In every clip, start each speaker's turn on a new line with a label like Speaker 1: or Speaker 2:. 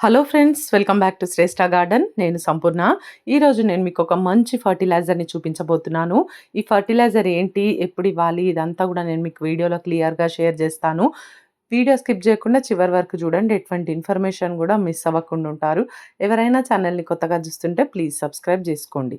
Speaker 1: Hello friends welcome back to Shreshtha garden నేను సంపూర్ణ. ఈరోజు నేను మీకు ఒక మంచి ఫర్టిలైజర్ని చూపించబోతున్నాను. ఈ ఫర్టిలైజర్ ఏంటి ఎప్పుడు ఇవ్వాలి ఇదంతా కూడా నేను మీకు వీడియోలో క్లియర్గా షేర్ చేస్తాను. వీడియో స్కిప్ చేయకుండా చివరి వరకు చూడండి ఎటువంటి ఇన్ఫర్మేషన్ కూడా మిస్ అవ్వకుండా ఉంటారు. ఎవరైనా ఛానల్ని కొత్తగా చూస్తుంటే ప్లీజ్ సబ్స్క్రైబ్ చేసుకోండి.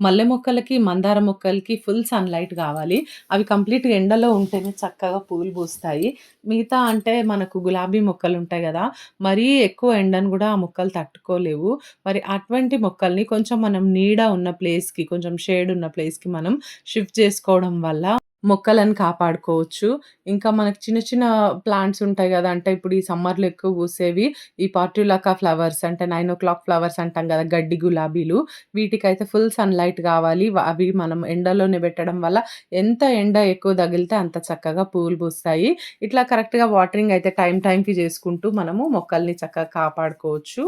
Speaker 1: మల్లె మొక్కలకి మందార మొక్కలకి ఫుల్ సన్లైట్ కావాలి. అవి కంప్లీట్గా ఎండలో ఉంటేనే చక్కగా పూలు పూస్తాయి. మిగతా అంటే మనకు గులాబీ మొక్కలు ఉంటాయి కదా మరీ ఎక్కువ ఎండను కూడా ఆ మొక్కలు తట్టుకోలేవు. మరి అటువంటి మొక్కల్ని కొంచెం మనం నీడ ఉన్న ప్లేస్కి కొంచెం షేడ్ ఉన్న ప్లేస్కి మనం షిఫ్ట్ చేసుకోవడం వల్ల మొక్కలను కాపాడుకోవచ్చు. ఇంకా మనకు చిన్న చిన్న ప్లాంట్స్ ఉంటాయి కదా అంటే ఇప్పుడు ఈ సమ్మర్లో ఎక్కువ పూసేవి ఈ పార్ట్యులాకా ఫ్లవర్స్ అంటే నైన్ ఓ క్లాక్ ఫ్లవర్స్ అంటాం కదా గడ్డి గులాబీలు. వీటికైతే ఫుల్ సన్లైట్ కావాలి. అవి మనం ఎండలోనే పెట్టడం వల్ల ఎంత ఎండ ఎక్కువ తగిలితే అంత చక్కగా పూలు పూస్తాయి. ఇట్లా కరెక్ట్గా వాటరింగ్ అయితే టైం టైంకి చేసుకుంటూ మనము మొక్కల్ని చక్కగా కాపాడుకోవచ్చు.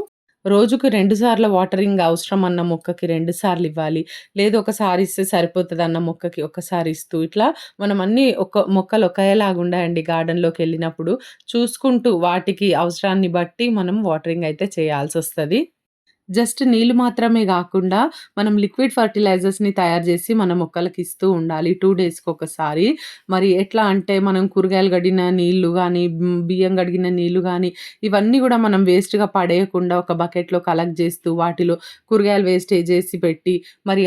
Speaker 1: రోజుకు రెండుసార్లు వాటరింగ్ అవసరం అన్న మొక్కకి రెండు సార్లు ఇవ్వాలి. లేదు ఒకసారి ఇస్తే సరిపోతుంది అన్న మొక్కకి ఒకసారి ఇస్తూ ఇట్లా మనం అన్ని ఒక మొక్కలు ఒకేలాగా ఉండాయండి గార్డెన్లోకి వెళ్ళినప్పుడు. చూసుకుంటూ వాటికి అవసరాన్ని బట్టి మనం వాటరింగ్ అయితే చేయాల్సి వస్తుంది జస్ట్ నీళ్ళు మాత్రమే కాకుండా మనం లిక్విడ్ ఫర్టిలైజర్స్‌ని తయారు చేసి మన మొక్కలకి ఇస్తూ ఉండాలి. టూ డేస్‌కి ఒకసారి. మరి ఎట్లా అంటే మనం కూరగాయలు గడిగిన నీళ్ళు కానీ బియ్యం గడిగిన నీళ్ళు కానీ ఇవన్నీ కూడా మనం వేస్ట్‌గా పడేయకుండా ఒక బకెట్‌లో కలెక్ట్ చేస్తూ వాటిలో కూరగాయలు వేస్టేజ్ చేసి పెట్టి, మరి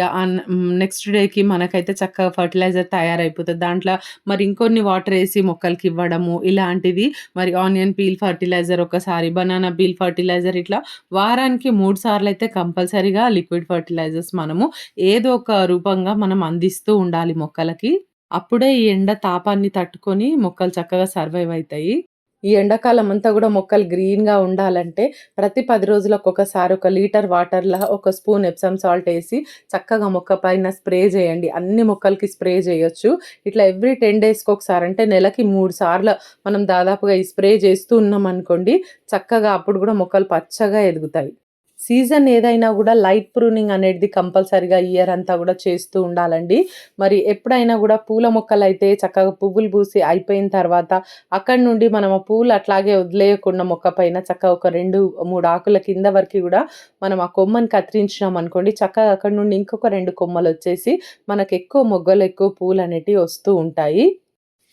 Speaker 1: నెక్స్ట్ డేకి మనకైతే చక్కగా ఫర్టిలైజర్ తయారైపోతుంది దాంట్లో మరి ఇంకొన్ని వాటర్ వేసి మొక్కలకి ఇవ్వడము, ఇలాంటిది మరి ఆనియన్ పీల్ ఫర్టిలైజర్ ఒకసారి, బనానా పీల్ ఫర్టిలైజర్ ఇట్లా వారానికి మూడు సార్లు అయితే కంపల్సరీగా లిక్విడ్ ఫర్టిలైజర్స్ మనము ఏదో ఒక రూపంగా మనం అందిస్తూ ఉండాలి మొక్కలకి. అప్పుడే ఈ ఎండ తాపాన్ని తట్టుకొని మొక్కలు చక్కగా సర్వైవ్ అవుతాయి ఈ ఎండాకాలం అంతా కూడా మొక్కలు గ్రీన్‌గా ఉండాలంటే ప్రతి పది రోజులకు ఒకసారి ఒక లీటర్ వాటర్‌లో ఒక స్పూన్ ఎప్సమ్ సాల్ట్ వేసి చక్కగా మొక్క పైన స్ప్రే చేయండి. అన్ని మొక్కలకి స్ప్రే చేయొచ్చు. ఇట్లా ఎవ్రీ టెన్ డేస్‌కి ఒకసారి అంటే నెలకి మూడు సార్లు మనం దాదాపుగా ఈ స్ప్రే చేస్తూ ఉన్నాం అనుకోండి చక్కగా అప్పుడు కూడా మొక్కలు పచ్చగా ఎదుగుతాయి. సీజన్ ఏదైనా కూడా లైట్ ప్రూనింగ్ అనేది కంపల్సరిగా ఇయర్ అంతా కూడా చేస్తూ ఉండాలండి. మరి ఎప్పుడైనా కూడా పూల మొక్కలు అయితే చక్కగా పువ్వులు పూసి అయిపోయిన తర్వాత అక్కడి నుండి మనం ఆ పూలు అట్లాగే వదిలేయకుండా మొక్క పైన చక్కగా ఒక రెండు మూడు ఆకుల కింద వరకు కూడా మనం ఆ కొమ్మని కత్తిరించినాం అనుకోండి చక్కగా అక్కడ నుండి ఇంకొక రెండు కొమ్మలు వచ్చేసి మనకు ఎక్కువ మొగ్గలు ఎక్కువ పూలు అనేటివి వస్తూ ఉంటాయి.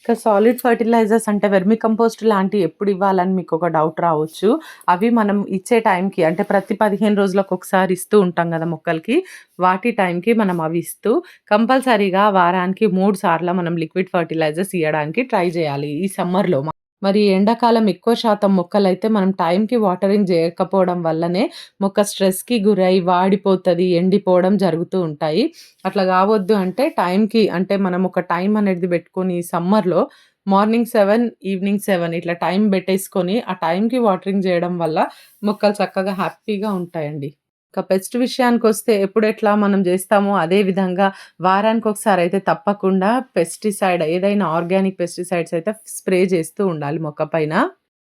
Speaker 1: ఇంకా సాలిడ్ ఫర్టిలైజర్స్ అంటే వెర్మి కంపోస్ట్ లాంటివి ఎప్పుడు ఇవ్వాలని మీకు ఒక డౌట్ రావచ్చు. అవి మనం ఇచ్చే టైంకి అంటే ప్రతి పదిహేను రోజులకు ఒకసారి ఇస్తూ ఉంటాం కదా మొక్కలకి. వాటి టైంకి మనం అవి ఇస్తూ కంపల్సరీగా వారానికి మూడు సార్లు మనం లిక్విడ్ ఫర్టిలైజర్స్ ఇవ్వడానికి ట్రై చేయాలి ఈ సమ్మర్లో మరి ఎండాకాలం ఎక్కువ శాతం మొక్కలైతే మనం టైంకి వాటరింగ్ చేయకపోవడం వల్లనే మొక్క స్ట్రెస్‌కి గురై వాడిపోతుంది ఎండిపోవడం జరుగుతూ ఉంటాయి. అట్లా కావద్దు అంటే టైంకి అంటే మనం ఒక టైం అనేది పెట్టుకొని సమ్మర్‌లో మార్నింగ్ సెవెన్ ఈవినింగ్ సెవెన్ ఇట్లా టైం పెట్టేసుకొని, ఆ టైంకి వాటరింగ్ చేయడం వల్ల మొక్కలు చక్కగా హ్యాపీగా ఉంటాయండి. ఇక పెస్ట్ విషయానికి వస్తే ఎప్పుడు ఎప్పుడెట్లా మనం చేస్తామో అదే విధంగా వారానికి ఒకసారి అయితే తప్పకుండా పెస్టిసైడ్ ఏదైనా ఆర్గానిక్ పెస్టిసైడ్స్ అయితే స్ప్రే చేస్తూ ఉండాలి మొక్క పైన.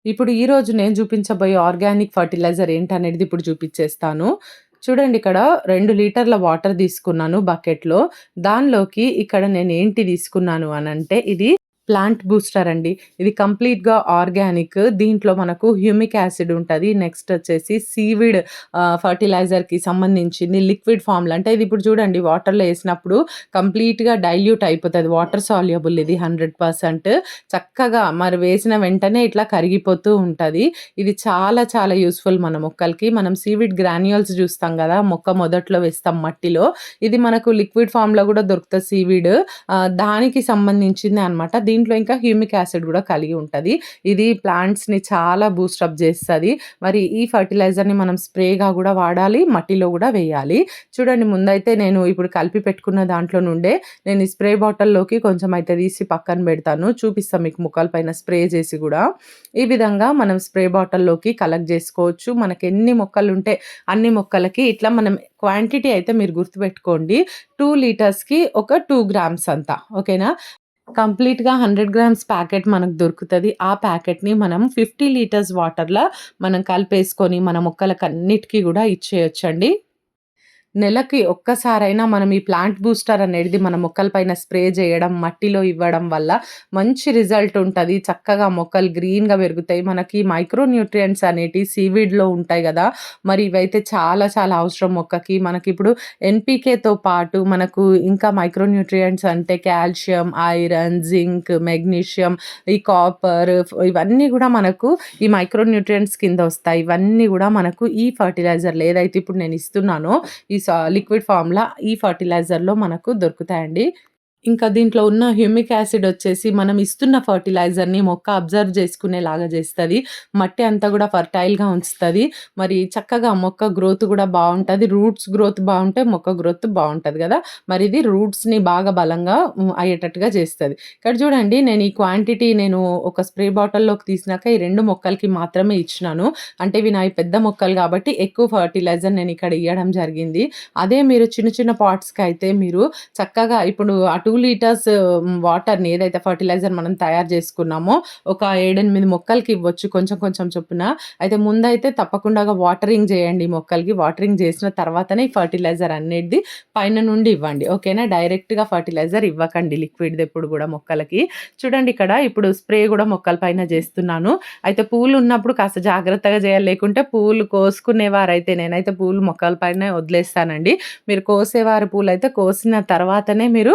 Speaker 1: ఇప్పుడు ఈరోజు నేను చూపించబోయే ఆర్గానిక్ ఫర్టిలైజర్ ఏంటనేది ఇప్పుడు చూపించేస్తాను చూడండి ఇక్కడ రెండు లీటర్ల వాటర్ తీసుకున్నాను బకెట్‌లో. దానిలోకి ఇక్కడ నేను ఏంటి తీసుకున్నాను అనంటే ఇది ప్లాంట్ బూస్టర్ అండి. ఇది కంప్లీట్గా ఆర్గానిక్. దీంట్లో మనకు హ్యూమిక్ యాసిడ్ ఉంటుంది. నెక్స్ట్ వచ్చేసి సీవిడ్ ఫర్టిలైజర్కి సంబంధించింది లిక్విడ్ ఫామ్లో అంటే ఇది ఇప్పుడు చూడండి వాటర్లో వేసినప్పుడు కంప్లీట్గా డైల్యూట్ అయిపోతుంది. వాటర్ సాల్యుబుల్ ఇది హండ్రెడ్ పర్సెంట్. చక్కగా మరి వేసిన వెంటనే ఇట్లా కరిగిపోతూ ఉంటుంది. ఇది చాలా చాలా యూస్ఫుల్ మన మొక్కలకి. మనం సీవిడ్ గ్రాన్యూల్స్ చూస్తాం కదా మొక్క మొదట్లో వేస్తాం మట్టిలో. ఇది మనకు లిక్విడ్ ఫామ్లో కూడా దొరుకుతుంది సీవిడ్. దానికి సంబంధించింది అనమాట దీంట్లో ఇంకా హ్యూమిక్ యాసిడ్ కూడా కలిగి ఉంటుంది. ఇది ప్లాంట్స్ని చాలా బూస్టప్ చేస్తుంది. మరి ఈ ఫర్టిలైజర్ని మనం స్ప్రేగా కూడా వాడాలి మట్టిలో కూడా వేయాలి. చూడండి ముందైతే నేను ఇప్పుడు కలిపి పెట్టుకున్న దాంట్లో నుండే నేను ఈ స్ప్రే బాటిల్లోకి కొంచెం అయితే తీసి పక్కన పెడతాను. చూపిస్తాను మీకు ముఖాల పైన స్ప్రే చేసి కూడా. ఈ విధంగా మనం స్ప్రే బాటిల్లోకి కలెక్ట్ చేసుకోవచ్చు. మనకి ఎన్ని మొక్కలు ఉంటే అన్ని మొక్కలకి ఇట్లా మనం క్వాంటిటీ అయితే మీరు గుర్తుపెట్టుకోండి. టూ లీటర్స్కి ఒక టూ గ్రామ్స్ అంతా. ఓకేనా? కంప్లీట్‌గా 100 గ్రామ్స్ ప్యాకెట్ మనకు దొరుకుతుంది ఆ ప్యాకెట్‌ని మనం 50 లీటర్స్ వాటర్లో మనం కలిపేసుకొని మన మొక్కలకన్నిటికి కూడా ఇచ్చేయొచ్చండి. నెలకి ఒక్కసారైనా మనం ఈ ప్లాంట్ బూస్టర్ అనేది మన మొక్కల పైన స్ప్రే చేయడం, మట్టిలో ఇవ్వడం వల్ల మంచి రిజల్ట్ ఉంటుంది చక్కగా మొక్కలు గ్రీన్‌గా పెరుగుతాయి. మనకి మైక్రో న్యూట్రియంట్స్ అనేటివి సీవీడ్‌లో ఉంటాయి కదా మరి ఇవైతే చాలా చాలా అవసరం మొక్కకి. మనకి ఇప్పుడు ఎన్‌పీకేతో పాటు మనకు ఇంకా మైక్రో న్యూట్రియంట్స్ అంటే కాల్షియం, ఐరన్, జింక్, మెగ్నీషియం, ఈ కాపర్ ఇవన్నీ కూడా మనకు ఈ మైక్రో న్యూట్రియంట్స్ కింద వస్తాయి. ఇవన్నీ కూడా మనకు ఈ ఫర్టిలైజర్లు ఏదైతే ఇప్పుడు నేను ఇస్తున్నానో ఈ లిక్విడ్ ఫార్మ్‌లా ఈ ఫర్టిలైజర్‌లో మనకు దొరుకుతాయండి. ఇంకా దీంట్లో ఉన్న హ్యూమిక్ యాసిడ్ వచ్చేసి మనం ఇస్తున్న ఫర్టిలైజర్‌ని మొక్క అబ్జర్వ్ చేసుకునేలాగా చేస్తుంది. మట్టి అంతా కూడా ఫర్టైల్‌గా ఉంచుతుంది. మరి చక్కగా మొక్క గ్రోత్ కూడా బాగుంటుంది. రూట్స్ గ్రోత్ బాగుంటే మొక్క గ్రోత్ బాగుంటుంది కదా. మరి ఇది రూట్స్‌ని బాగా బలంగా అయ్యేటట్టుగా చేస్తుంది. ఇక్కడ చూడండి నేను ఈ క్వాంటిటీ నేను ఒక స్ప్రే బాటిల్‌లోకి తీసినాక ఈ రెండు మొక్కలకి మాత్రమే ఇచ్చినాను. అంటే ఇవి నా పెద్ద మొక్కలు కాబట్టి ఎక్కువ ఫర్టిలైజర్ నేను ఇక్కడ ఇవ్వడం జరిగింది. అదే మీరు చిన్న చిన్న పాట్స్‌కి అయితే మీరు చక్కగా ఇప్పుడు అటు టూ లీటర్స్ వాటర్‌ని ఏదైతే ఫర్టిలైజర్ మనం తయారు చేసుకున్నామో ఒక 7, 8 మొక్కలకి ఇవ్వచ్చు కొంచెం కొంచెం చొప్పున. అయితే ముందైతే తప్పకుండా వాటరింగ్ చేయండి మొక్కలకి. వాటరింగ్ చేసిన తర్వాతనే ఫర్టిలైజర్ అనేది పైన నుండి ఇవ్వండి. ఓకేనా? డైరెక్ట్‌గా ఫర్టిలైజర్ ఇవ్వకండి లిక్విడ్ ఎప్పుడు కూడా మొక్కలకి. చూడండి ఇక్కడ ఇప్పుడు స్ప్రే కూడా మొక్కల పైన చేస్తున్నాను. అయితే పూలు ఉన్నప్పుడు కాస్త జాగ్రత్తగా చేయాలి. లేకుంటే పూలు కోసుకునేవారైతే నేనైతే పూలు మొక్కల పైన వదిలేస్తానండి. మీరు కోసేవారు పూలైతే కోసిన తర్వాతనే మీరు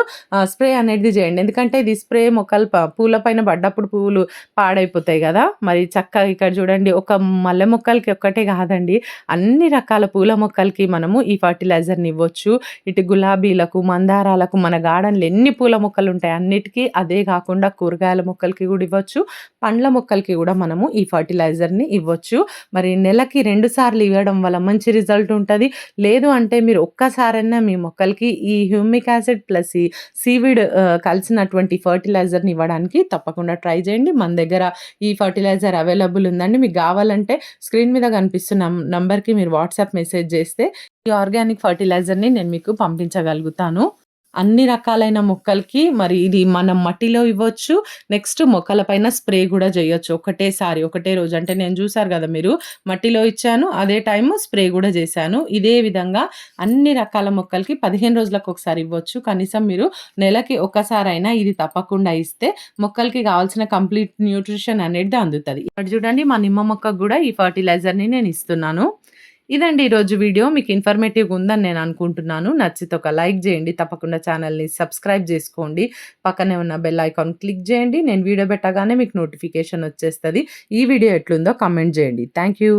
Speaker 1: స్ప్రే అనేది చేయండి. ఎందుకంటే ఇది స్ప్రే మొక్కలు పూల పైన పడ్డప్పుడు పువ్వులు పాడైపోతాయి కదా మరి చక్కగా ఇక్కడ చూడండి ఒక మల్లె మొక్కలకి ఒక్కటే కాదండి. అన్ని రకాల పూల మొక్కలకి మనము ఈ ఫర్టిలైజర్‌ని ఇవ్వచ్చు. ఇటు గులాబీలకు, మందారాలకు మన గార్డెన్‌లో ఎన్ని పూల మొక్కలు ఉంటాయి అన్నిటికీ అదే కాకుండా కూరగాయల మొక్కలకి కూడా ఇవ్వచ్చు. పండ్ల మొక్కలకి కూడా మనము ఈ ఫర్టిలైజర్‌ని ఇవ్వచ్చు. మరి నెలకి రెండు సార్లు ఇవ్వడం వల్ల మంచి రిజల్ట్ ఉంటుంది లేదు అంటే మీరు ఒక్కసారైనా మీ మొక్కలకి ఈ హ్యూమిక్ యాసిడ్ ప్లస్ ఈ సీవిడ్ కలిసినటువంటి ఫర్టిలైజర్‌ని ఇవ్వడానికి తప్పకుండా ట్రై చేయండి. మన దగ్గర ఈ ఫర్టిలైజర్ అవైలబుల్ ఉందండి. మీకు కావాలంటే స్క్రీన్ మీద కనిపిస్తున్న నంబర్‌కి మీరు వాట్సాప్ మెసేజ్ చేస్తే ఈ ఆర్గానిక్ ఫర్టిలైజర్‌ని నేను మీకు పంపించగలుగుతాను. అన్ని రకాలైన మొక్కలకి మరి ఇది మనం మట్టిలో ఇవ్వచ్చు. నెక్స్ట్ మొక్కల పైన స్ప్రే కూడా చేయొచ్చు. ఒకటేసారి ఒకటే రోజు అంటే నేను చూసారు కదా మీరు మట్టిలో ఇచ్చాను. అదే టైము స్ప్రే కూడా చేశాను. ఇదే విధంగా అన్ని రకాల మొక్కలకి 15 రోజులకు ఒకసారి ఇవ్వచ్చు. కనీసం మీరు నెలకి ఒక్కసారైనా ఇది తప్పకుండా ఇస్తే మొక్కలకి కావాల్సిన కంప్లీట్ న్యూట్రిషన్ అనేది అందుతుంది ఇక్కడ చూడండి మా నిమ్మ మొక్కకు కూడా ఈ ఫర్టిలైజర్‌ని నేను ఇస్తున్నాను. ఇదండి ఈరోజు వీడియో. మీకు ఇన్ఫర్మేటివ్‌గా ఉందని నేను అనుకుంటున్నాను. నచ్చితే ఒక లైక్ చేయండి. తప్పకుండా ఛానల్‌ని సబ్స్క్రైబ్ చేసుకోండి. పక్కనే ఉన్న బెల్ ఐకాన్ క్లిక్ చేయండి. నేను వీడియో పెట్టగానే మీకు నోటిఫికేషన్ వచ్చేస్తుంది ఈ వీడియో ఎట్లుందో కామెంట్ చేయండి. Thank you.